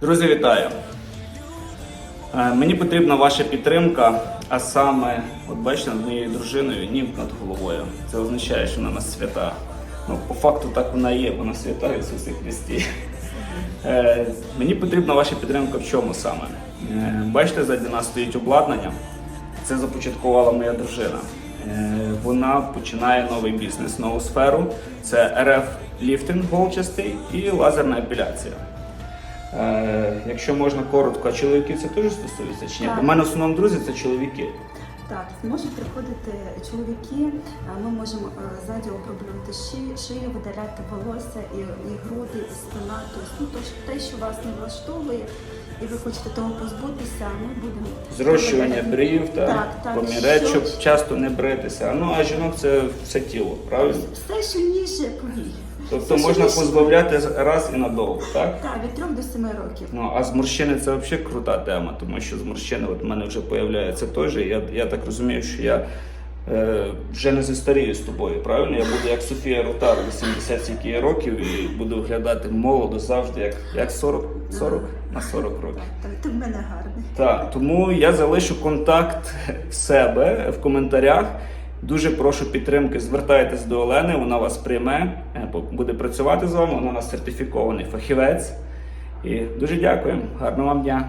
Друзі, вітаю! Е, Мені потрібна ваша підтримка, а саме, от бачите, над моєю дружиною німб над головою. Це означає, що вона нас свята. Ну, по факту так вона є, вона свята Ісусі Христі. Е, Мені потрібна ваша підтримка в чому саме? Е, Бачите, ззаді нас стоїть обладнання. Це започаткувала моя дружина. Вона починає новий бізнес, нову сферу. Це РФ ліфтинг голчастий і лазерна епіляція. Е, якщо можна коротко, а чоловіків це теж стосується чи ні? Так. Бо в мене в основному друзі це чоловіки. Так, можуть приходити чоловіки, ми можемо е, ззаді оброблювати шию, шию, видаляти волосся і, і груди, і спина. Тобто, ну, те, що вас не влаштовує, і ви хочете того позбутися, ми будемо Зрощування брів, та Так, так, поміречок, що- часто не бритися. Ну а жінок це все тіло, правильно? Все що повій. Тобто Все, можна ніже- позбавляти раз і надовго, так? Так, від 3 до 7 років. Ну, а з морщини це взагалі крута тема, тому що з морщини от в мене вже появляється теж. Я, я так розумію, що я вже не застарію з тобою, правильно? Я буду як Софія Ротар, 80 скільки років, і буду виглядати молодо завжди, як, як 40, 40 на 40 років. Ти в мене гарний. Так, тому я залишу контакт в себе в коментарях. Дуже прошу підтримки. Звертайтесь до Олени, вона вас прийме, е, буде працювати з вами. Вона у нас сертифікований фахівець. І дуже дякуємо. Гарного вам дня.